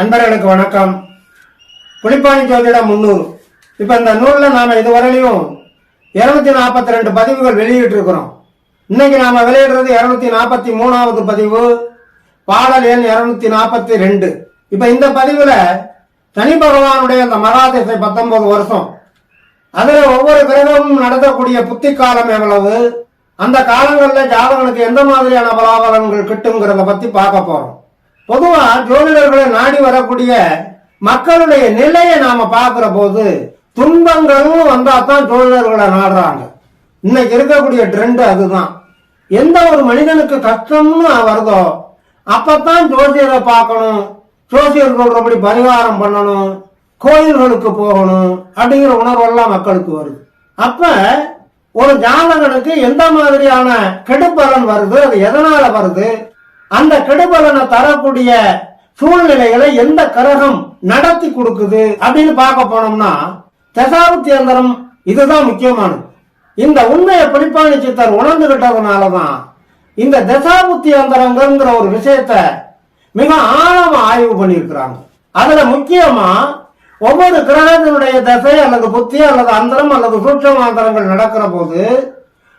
அன்பர்களுக்கு வணக்கம். புலிப்பாணி ஜோதிடம் முன்னூறு. இப்ப இந்த நூலில் நாம இதுவரையிலையும் இருநூத்தி நாற்பத்தி ரெண்டு பதிவுகள் வெளியிட்டு இருக்கிறோம் இன்னைக்கு நாம வெளியிடுறது இருநூத்தி நாற்பத்தி மூணாவது பதிவு பாடல் எண் இருநூத்தி நாற்பத்தி ரெண்டு இப்ப இந்த பதிவுல சனி பகவானுடைய அந்த மகாதிசை பத்தொன்பது வருஷம். அதுல ஒவ்வொரு கிரகமும் நடத்தக்கூடிய புத்தி காலம் எவ்வளவு? அந்த காலங்களில் ஜாதகனுக்கு எந்த மாதிரியான பலாபலன்கள் கிட்டுங்கிறத பத்தி பார்க்க போறோம். பொதுவா ஜோதிடர்களை நாடி வரக்கூடிய மக்களுடைய நிலையை நாம பாக்குற போது துன்பங்களும் வந்தா தான் ஜோதிடர்களை நாடுறாங்க. இன்னைக்கு இருக்கக்கூடிய ட்ரெண்ட் அதுதான். எந்த ஒரு மனிதனுக்கு கஷ்டம்னு வருதோ அப்பத்தான் ஜோசியரை பார்க்கணும். ஜோசியர் சொல்றபடி பரிகாரம் பண்ணணும். கோயில்களுக்கு போகணும் அப்படிங்கிற உணர்வெல்லாம் மக்களுக்கு வருது. அப்ப ஒரு ஜாதகனுக்கு எந்த மாதிரியான கெடுப்பலன் வருது அது எதனால வருது? அந்த கெடுபலனை தரக்கூடிய சூழ்நிலைகளை எந்த கிரகம் நடத்தி கொடுக்குது அப்படின்னு பார்க்க போனோம்னா தசாபுத்தி அந்தரம் இதுதான் முக்கியமானது. இந்த உண்மையை பிடிப்பாணி சித்தர் உணர்ந்துகிட்டதுனாலதான் இந்த தசாபுத்தி அந்தரங்கிற ஒரு விஷயத்த மிக ஆழமா ஆய்வு பண்ணியிருக்கிறாங்க. அதுல முக்கியமா ஒவ்வொரு கிரகத்தினுடைய தசை அல்லது புத்தி அல்லது அந்தரம் அல்லது சூட்சமாந்தரங்கள் நடக்கிற போது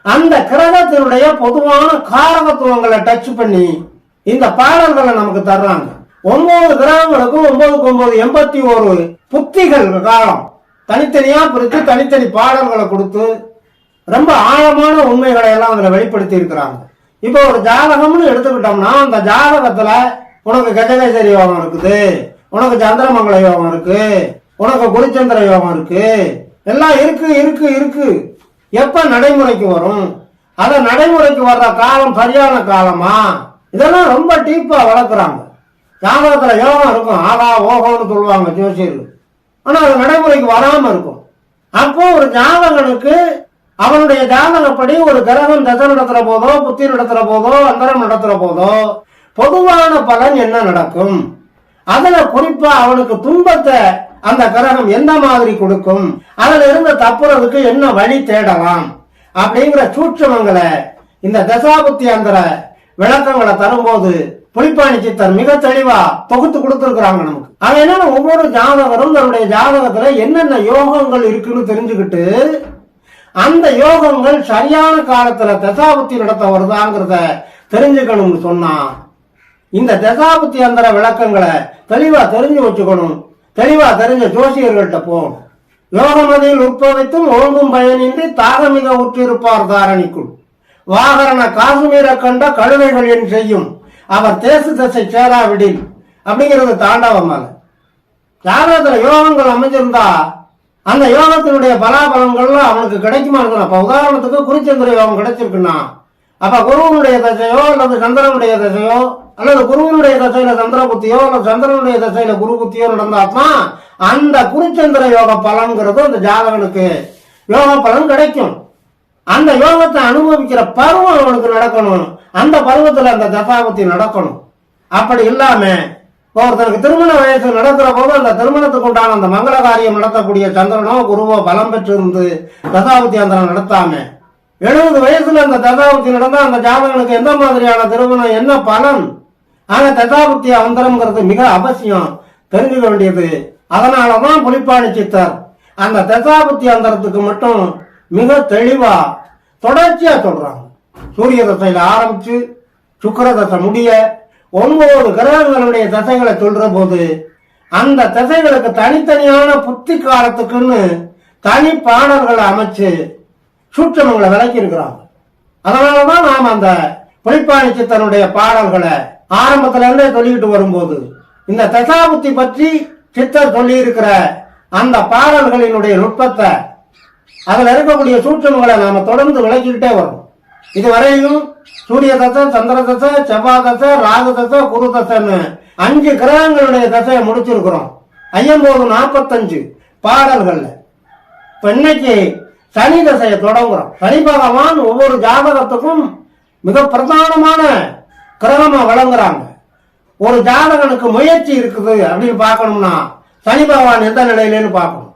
அந்த கிரகத்தினுடைய பொதுவான காரகத்துவங்களை டச் பண்ணி இந்த பாடல்களை நமக்கு தர்றாங்க. ஒன்பது கிராமங்களுக்கும் ஒன்பதுக்கு ஒன்பது எண்பத்தி ஒரு புத்திகள் காலம் தனித்தனியா பிரித்து தனித்தனி பாடல்களை கொடுத்து ரொம்ப ஆழமான உண்மைகளை எல்லாம் அதுல வெளிப்படுத்தி இருக்கிறாங்க. இப்போ ஒரு ஜாதகம்னு எடுத்துக்கிட்டோம்னா அந்த ஜாதகத்துல உனக்கு கஜகேசரி யோகம் இருக்குது உனக்கு சந்திரமங்கல யோகம் இருக்கு உனக்கு குருச்சந்திர யோகம் இருக்கு எல்லாம் இருக்கு இருக்கு இருக்கு. எப்ப நடைமுறைக்கு வரும்? அத நடைமுறைக்கு வர்ற காலம் சரியான காலமா? இதெல்லாம் ரொம்ப டீப்பா வளர்க்குறாங்க. ஜாதகத்துல யோகம் இருக்கும். ஆகா ஓகோன்னு சொல்லுவாங்க ஜோசியர்கள். ஆனால் அது நடைமுறைக்கு வராம இருக்கும். அப்போ ஒரு ஜாதகனுக்கு அவனுடைய ஜாதகப்படி ஒரு கிரகம் தசை நடத்துற போதோ புத்தி நடத்துற போதோ அந்தரம் நடத்துற போதோ பொதுவான பலன் என்ன நடக்கும்? அதுல குறிப்பா அவனுக்கு துன்பத்தை அந்த கிரகம் எந்த மாதிரி கொடுக்கும்? அதுல இருந்து தப்புறதுக்கு என்ன வழி தேடலாம்? அப்படிங்கிற சூட்சமங்களை இந்த தசாபுத்தி அந்தர விளக்கங்களை தரும்போது புலிப்பாணி சித்தர் மிக தெளிவா தொகுத்து கொடுத்துருக்குறாங்க நமக்கு. அது என்னன்னா ஒவ்வொரு ஜாதகரும் தன்னுடைய ஜாதகத்துல என்னென்ன யோகங்கள் இருக்குன்னு தெரிஞ்சுக்கிட்டு அந்த யோகங்கள் சரியான காலத்துல தசாபுத்தி நடத்த வருதாங்கிறத தெரிஞ்சுக்கணும்னு சொன்னா இந்த தசாபுத்தி அந்தர விளக்கங்களை தெளிவா தெரிஞ்சு வச்சுக்கணும். தெளிவா தெரிஞ்ச ஜோசியர்கள்ட்ட போகணும். யோகமதியில் உட்பவித்தும் ஓங்கும் பயனின்றி தாகமிக உற்றிருப்பார் தாரணிக்குள். வாகரண காசுமீர கண்ட கழுவைகள் என் செய்யும். அவர் தேசு தசை சேராவிடில். அப்படிங்கிறது தாண்டவமாக ஜாதகத்துல யோகங்கள் அமைஞ்சிருந்தா அந்த யோகத்தினுடைய பலாபலங்கள்லாம் அவனுக்கு கிடைக்குமா இருக்கணும் அப்ப உதாரணத்துக்கு குருச்சந்திர யோகம் கிடைச்சிருக்குன்னா அப்ப குருவனுடைய தசையோ அல்லது சந்திரனுடைய தசையோ அல்லது குருவனுடைய தசையில சந்திர புத்தியோ அல்லது சந்திரனுடைய தசையில குரு புத்தியோ நடந்தாத்மா அந்த குருச்சந்திர யோக பலன்கிறது அந்த ஜாதகனுக்கு. யோக பலன் கிடைக்கும். அந்த யோகத்தை அனுபவிக்கிற பருவம் அவனுக்கு நடக்கணும். அந்த பருவத்துல அந்த தசாபத்தி நடக்கணும். அப்படி இல்லாம ஒருத்தருக்கு திருமண வயசு நடக்கிற போது அந்த திருமணத்துக்கு உண்டான அந்த மங்கள காரியம் நடத்தக்கூடிய சந்திரனோ குருவோ பலம் பெற்று இருந்து அந்தரம் நடத்தாம எழுபது வயசுல அந்த தசாபத்தி நடந்தா அந்த ஜாதகனுக்கு எந்த மாதிரியான திருமணம் என்ன பலன்? ஆக தசாபத்தி அந்தரம்ங்கிறது மிக அவசியம். தெரிஞ்சுக்க வேண்டியது. அதனாலதான் புலிப்பாணி சித்தர் அந்த தசாபுத்தி அந்தரத்துக்கு மட்டும் மிக தெளிவா தொடர்ச்சியா சொல்றாங்க. சூரிய தசையில ஆரம்பிச்சு சுக்கிர தசை முடிய ஒன்பது கிரகங்களுடைய தசைகளை சொல்ற போது அந்த தசைகளுக்கு தனித்தனியான புத்தி காலத்துக்குன்னு தனி பாடல்களை அமைச்சு சூட்சமங்களை விளக்கி இருக்கிறாங்க அதனாலதான் நாம் அந்த புலிப்பாணி சித்தனுடைய பாடல்களை ஆரம்பத்துல இருந்தே சொல்லிக்கிட்டு வரும்போது இந்த தசாபுத்தி பற்றி சித்தர் சொல்லி இருக்கிற அந்த பாடல்களினுடைய நுட்பத்தை அதில் இருக்கக்கூடிய சூட்சமங்களை நாம் தொடர்ந்து விளக்கிக்கிட்டே வரும் இதுவரையிலும் சூரிய தசை சந்திர தசை செவ்வாய் தசை ராகு தசை குரு தசைன்னு அஞ்சு கிரகங்களுடைய தசையை முடிச்சிருக்கிறோம். ஐயம்போது நாற்பத்தஞ்சு பாடல்கள்ல. இப்போ இன்னைக்கு சனி தசையை தொடங்குறோம். சனி பகவான் ஒவ்வொரு ஜாதகத்துக்கும் மிக பிரதானமான கிரகமா வழங்குறாங்க ஒரு ஜாதகனுக்கு முயற்சி இருக்குது அப்படின்னு பார்க்கணும்னா சனி பகவான் எந்த நிலையிலன்னு பார்க்கணும்.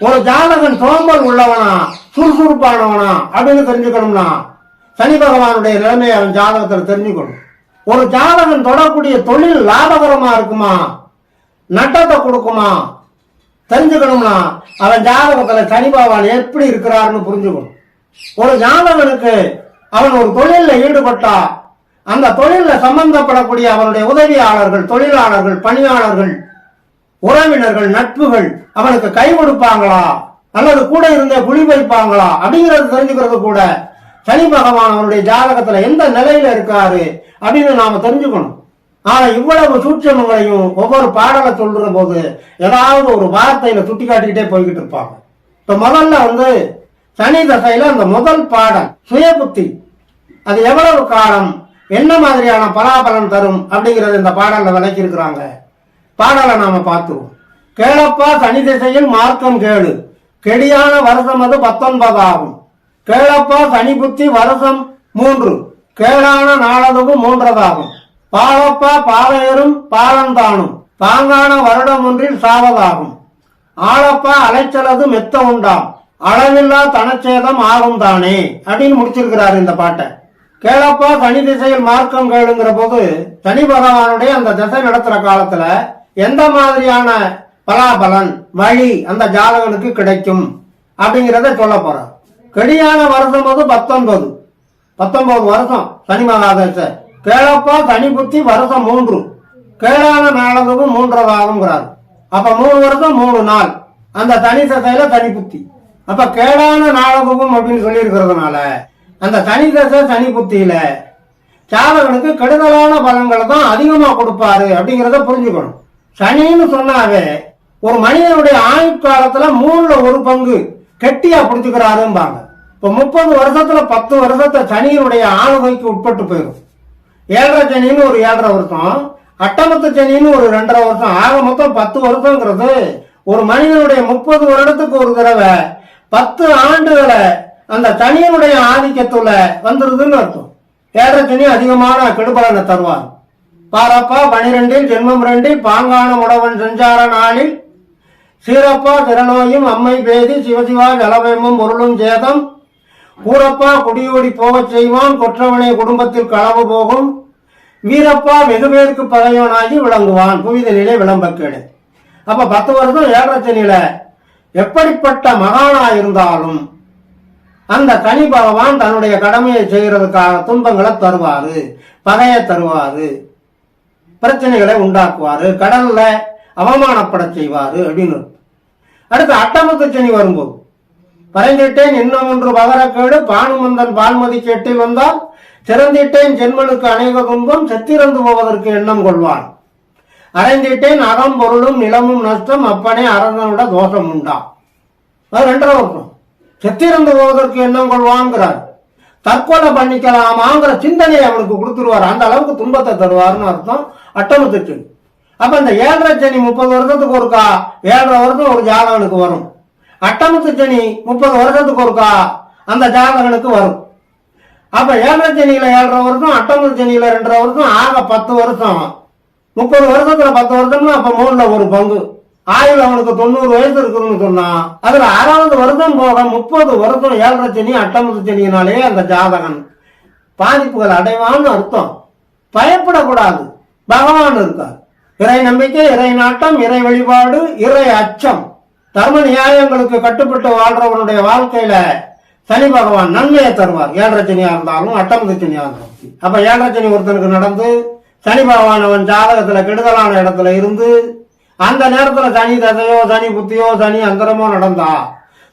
ஒரு ஜாதகன் சோம்பல் உள்ளவனா சுறுசுறுப்பானவனா அப்படின்னு தெரிஞ்சுக்கணும்னா சனி பகவானுடைய நிலைமையை அவன் ஜாதகத்தில் தெரிஞ்சுக்கணும். ஒரு ஜாதகன் தொடரக்கூடிய தொழில் லாபகரமா இருக்குமா? நட்டத்தை கொடுக்குமா? தெரிஞ்சுக்கணும்னா அவன் ஜாதகத்தில் சனி பகவான் எப்படி இருக்கிறாருன்னு புரிஞ்சுக்கணும். ஒரு ஜாதகனுக்கு அவன் ஒரு தொழிலில் ஈடுபட்டா அந்த தொழிலில் சம்பந்தப்படக்கூடிய அவனுடைய உதவியாளர்கள் தொழிலாளர்கள் பணியாளர்கள் உறவினர்கள் நட்புகள் அவனுக்கு கை கொடுப்பாங்களா? அல்லது கூட இருந்தே குழி வைப்பாங்களா அப்படிங்கறது தெரிஞ்சுக்கிறது கூட சனி பகவான் அவனுடைய ஜாதகத்துல எந்த நிலையில இருக்காரு அப்படின்னு நாம தெரிஞ்சுக்கணும். ஆனா இவ்வளவு சூட்சமங்களையும் ஒவ்வொரு பாடலை சொல்ற போது ஏதாவது ஒரு வார்த்தையில சுட்டி காட்டிக்கிட்டே போய்கிட்டு இருப்பாங்க. இப்ப முதல்ல வந்து சனி தசையில அந்த முதல் பாடல் சுய புத்தி அது எவ்வளவு காலம் என்ன மாதிரியான பலாபலன் தரும் அப்படிங்கறது இந்த பாடல்ல விளக்கி இருக்கிறாங்க பாடலை நாம பார்த்துருவோம் கேளப்பா சனி திசையில் மார்க்கம் கேளு. கெடியான வருஷம் அது பத்தொன்பது ஆகும். கேளப்பா சனி புத்தி வருஷம் மூன்று. கேளான நாளதுவும் மூன்றதாகும். பாலப்பா பாலையரும் பாலந்தானும். தாங்கான வருடம் ஒன்றில் சாவதாகும். ஆளப்பா அலைச்சலது மெத்த உண்டாம். அளவில்லா தனச்சேதம் ஆகும் தானே அப்படின்னு முடிச்சிருக்கிறாரு இந்த பாட்டை. கேளப்பா சனி திசையில் மார்க்கம் கேளுங்கிற போது சனி பகவானுடைய அந்த திசை நடத்துற காலத்துல எந்த மாதிரியான பலாபலன் வழி அந்த ஜாதகனுக்கு கிடைக்கும் அப்படிங்கிறத சொல்ல போறோம் கெடியான வருஷம் போது பத்தொன்பது. பத்தொன்பது வருஷம் சனி மகாதேச. கேளப்பா சனி புத்தி வருஷம் மூன்று. கேளான நாளதுவும் மூன்றதாகுங்கிறார் அப்ப மூணு வருஷம் மூணு நாள். அந்த தனி தசையில தனி புத்தி. அப்ப கேடான நாளதுவும் அப்படின்னு சொல்லி இருக்கிறதுனால அந்த தனி தசை தனி புத்தியில சாதகனுக்கு கெடுதலான பலன்களை தான் அதிகமா கொடுப்பாரு அப்படிங்கறத புரிஞ்சுக்கணும். சனின்னு சொன்னாவே ஒரு மனிதனுடைய ஆயுட்காலத்துல மூணுல ஒரு பங்கு கெட்டியா பிடிச்சுக்கிறாரும்பாங்க. இப்ப முப்பது வருஷத்துல பத்து வருஷத்தை சனியினுடைய ஆளுகைக்கு உட்பட்டு போயிடும் ஏழரை சனின்னு ஒரு ஏழரை வருஷம் அட்டமத்து சனின்னு ஒரு ரெண்டரை வருஷம். ஆக மொத்தம் பத்து வருஷங்கிறது ஒரு மனிதனுடைய முப்பது வருடத்துக்கு ஒரு தடவை பத்து ஆண்டுகளை அந்த சனியனுடைய ஆதிக்கத்துல வந்துருதுன்னு அர்த்தம். ஏழரை சனி அதிகமான கெடுபலனை தருவார். பாரப்பா பனிரெண்டில் ஜென்மம் ரெண்டில் பாங்கான உடவன் செஞ்சார நாளில் சீரப்பா திறனோயும் அம்மை பேதி சிவசிவா ஜலபயமும் பொருளும் சேதம். கூரப்பா குடியோடி போகச் செய்வான் கொற்றவனை குடும்பத்தில் களவு போகும். வீரப்பா வெகுபேருக்கு பகைவனாகி விளங்குவான் புவிதனிலே விளம்பக்கேடு. அப்ப பத்து வருஷம் ஏழரச்சனில எப்படிப்பட்ட மகானா இருந்தாலும் அந்த தனி பகவான் தன்னுடைய கடமையை செய்யறதுக்காக துன்பங்களை தருவாரு பகையை தருவாரு. பிரச்சனைகளை உண்டாக்குவாரு கடல்ல அவமானப்பட செய்வாரு அப்படின்னு அடுத்து அட்டமத்து சனி வரும்போது பறைந்திட்டேன் இன்னும் ஒன்று பகரக்கேடு பானுமந்தன் பால்மதி கேட்டில் வந்தால் சிறந்திட்டேன் ஜென்மனுக்கு அநேக துன்பம் செத்திறந்து போவதற்கு எண்ணம் கொள்வான். அடைந்திட்டேன் அகம் பொருளும் நிலமும் நஷ்டம் அப்பனே அரசனோட தோஷம் உண்டாம் அது ரெண்டரை வருஷம் செத்திறந்து போவதற்கு எண்ணம் கொள்வாங்கிறார் தற்கொலை பண்ணிக்கலாமாங்கிற சிந்தனையை அவனுக்கு கொடுத்துருவார். அந்த அளவுக்கு துன்பத்தை தருவார்னு அர்த்தம். அட்டமத்துக்கு அப்ப இந்த ஏழரை சனி முப்பது வருஷத்துக்கு ஒருக்கா ஏழரை வருஷம் ஒரு ஜாதகனுக்கு வரும். அட்டமத்து சனி முப்பது வருஷத்துக்கு ஒருக்கா அந்த ஜாதகனுக்கு வரும். அப்ப ஏழரை சனியில ஏழரை வருஷம் அட்டமத்து சனியில ரெண்டரை வருஷம் ஆக பத்து வருஷம். முப்பது வருஷத்துல பத்து வருஷம்னா அப்ப மூணுல ஒரு பங்கு. ஆயுள் அவனுக்கு தொண்ணூறு வயசு இருக்குன்னு சொன்னா அதுல அறுபது வருஷம் போக முப்பது வருஷம் ஏழரை சனி அட்டமத்து சனியினாலே அந்த ஜாதகன் பாதிப்புகள் அடைவான்னு அர்த்தம். பயப்படக்கூடாது. பகவான் இருக்கார். இறை நம்பிக்கை இறை நாட்டம் இறை வழிபாடு இறை அச்சம். தர்ம நியாயங்களுக்கு கட்டுப்பட்டு வாழ்றவனுடைய வாழ்க்கையில சனி பகவான் நன்மையை தருவார். ஏழரை சனியா இருந்தாலும் அட்டம் சனியா இருந்தாலும். அப்ப ஏழரை சனி ஒருத்தனுக்கு நடந்து சனி பகவான் அவன் ஜாதகத்துல கெடுதலான இடத்துல இருந்து அந்த நேரத்துல சனி தசையோ சனி புத்தியோ சனி அந்தரமோ நடந்தா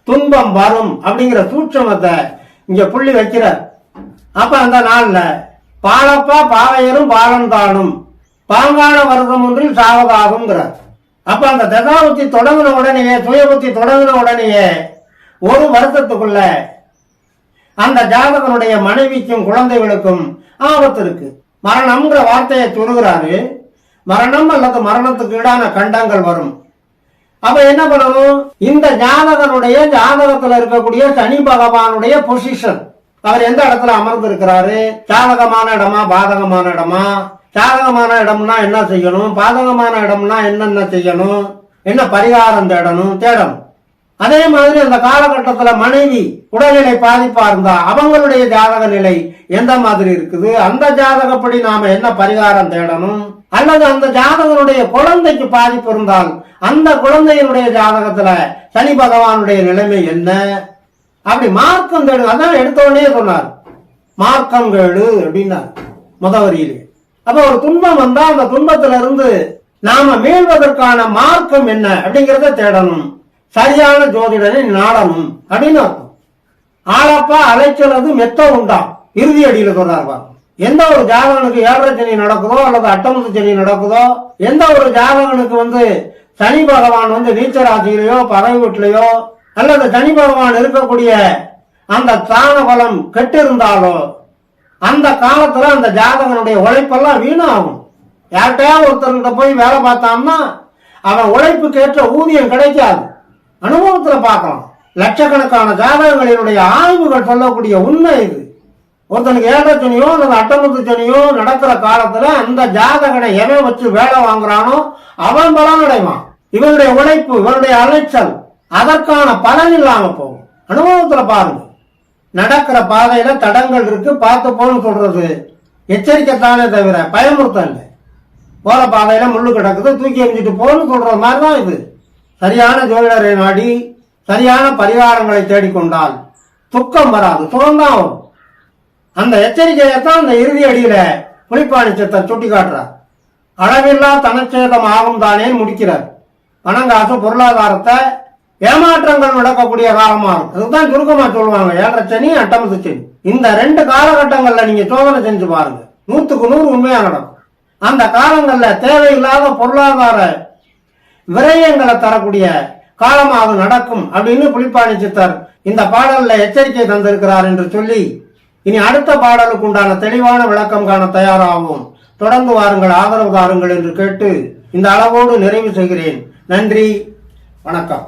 துன்பம் வரும் அப்படிங்கிற சூட்சமத்தை இங்க புள்ளி வைக்கிறார். அப்ப அந்த நாள்ல பாலப்பா பாவையரும் பாலன் தானும் பாங்கான வருஷம் ஒன்றில் சாவதாகுங்கிறார் அப்ப அந்த தசாபுத்தி தொடங்கின உடனேயே சுயபுத்தி தொடங்கின உடனேயே ஒரு வருஷத்துக்குள்ள அந்த ஜாதகனுடைய மனைவிக்கும் குழந்தைகளுக்கும் ஆபத்து இருக்கு மரணம்ங்கிற வார்த்தையை சொல்லுகிறாரு. மரணம் அல்லது மரணத்துக்கு ஈடான கண்டங்கள் வரும். அப்ப என்ன பண்ணணும்? இந்த ஜாதகனுடைய ஜாதகத்துல இருக்கக்கூடிய சனி பகவானுடைய பொசிஷன் அவர் எந்த இடத்துல அமர்ந்து இருக்கிறாரு ஜாதகமான இடமா பாதகமான இடமா? ஜாதகமான இடம்னா என்ன செய்யணும்? பாதகமான இடம்னா என்னென்ன செய்யணும்? என்ன பரிகாரம் தேடணும்? தேடணும். அதே மாதிரி அந்த காலகட்டத்தில் மனைவி உடல்நிலை பாதிப்பா இருந்தா அவங்களுடைய ஜாதக நிலை எந்த மாதிரி இருக்குது? அந்த ஜாதகப்படி நாம என்ன பரிகாரம் தேடணும்? அல்லது அந்த ஜாதகனுடைய குழந்தைக்கு பாதிப்பு இருந்தால் அந்த குழந்தையினுடைய ஜாதகத்துல சனி பகவானுடைய நிலைமை என்ன? அப்படி மார்க்கம் தேடு அதான் எடுத்தோடனே சொன்னார். மார்க்கம் கேடு அப்படின்னார். முதவரியிலே அப்ப ஒரு துன்பம் வந்தா அந்த துன்பத்துல இருந்து நாம மீள்வதற்கான மார்க்கம் என்ன அப்படிங்கறத தேடணும். சரியான ஜோதிடனை நாடணும் அப்படின்னு அர்த்தம். ஆளப்பா அலைச்சலது மெத்த உண்டா? இறுதி அடியில சொல்றார் எந்த ஒரு ஜாதகனுக்கு ஏழரை சனி நடக்குதோ அல்லது அட்டமுத்து சனி நடக்குதோ எந்த ஒரு ஜாதகனுக்கு வந்து சனி பகவான் வந்து நீச்சராசியிலையோ பறவை வீட்டிலையோ அல்லது சனி பகவான் இருக்கக்கூடிய அந்த தான பலம் கெட்டு இருந்தாலோ அந்த காலத்துல அந்த ஜாதகனுடைய உழைப்பெல்லாம் வீணாகும். யார்கிட்டயா ஒருத்தர்கிட்ட போய் வேலை பார்த்தான்னா அவன் உழைப்புக்கு ஏற்ற ஊதியம் கிடைக்காது. அனுபவத்துல பார்க்கலாம். லட்சக்கணக்கான ஜாதகங்களினுடைய ஆய்வுகள் சொல்லக்கூடிய உண்மை இது. ஒருத்தனுக்கு ஏழரை சனியோ அல்லது அட்டமுத்து சனியோ நடக்கிற காலத்துல அந்த ஜாதகனை எவன் வச்சு வேலை வாங்குறானோ அவன் பலன் அடைவான். இவனுடைய உழைப்பு இவனுடைய அலைச்சல் அதற்கான பலன் இல்லாம போகும். அனுபவத்துல பாருங்க. நடக்கிற பாதையில தடங்கள் இருக்கு பார்த்து போன்னு சொல்றது. எச்சரிக்கைத்தானே தவிர பயமுறுத்தல் இல்லை. போற பாதையில முள்ளு கிடக்குது தூக்கி எறிஞ்சிட்டு போன்னு சொல்ற மாதிரி தான் இது. சரியான ஜோதிடரை நாடி சரியான பரிகாரங்களை தேடிக்கொண்டால் துக்கம் வராது சுகம்தான் வரும். அந்த எச்சரிக்கையைத்தான் அந்த இறுதி அடியில புலிப்பாணி சித்தர் சுட்டி காட்டுறார் அளவில்லா தனச்சேதம் ஆகும் தானே முடிக்கிறார். பணங்காசு பொருளாதாரத்தை ஏமாற்றங்கள் நடக்கக்கூடிய காலமா இருக்கும். அதுதான் சுருக்கமா சொல்லுவாங்க. ஏழரை சனி அட்டமத்து சனி. இந்த ரெண்டு காலகட்டங்கள்ல நீங்க சோதனை செஞ்சு பாருங்க. நூத்துக்கு நூறு உண்மையா நடக்கும். அந்த காலங்கள்ல தேவையில்லாத பொருளாதார விரயங்களை தரக்கூடிய காலமாக நடக்கும் அப்படின்னு புலிப்பாணி சித்தர் இந்த பாடல்ல எச்சரிக்கை தந்திருக்கிறார் என்று சொல்லி இனி அடுத்த பாடலுக்கு உண்டான தெளிவான விளக்கம் காண தயாராகும் தொடர்ந்து வாருங்கள் ஆதரவு தாருங்கள் என்று கேட்டு இந்த அளவோடு நிறைவு செய்கிறேன். நன்றி வணக்கம்.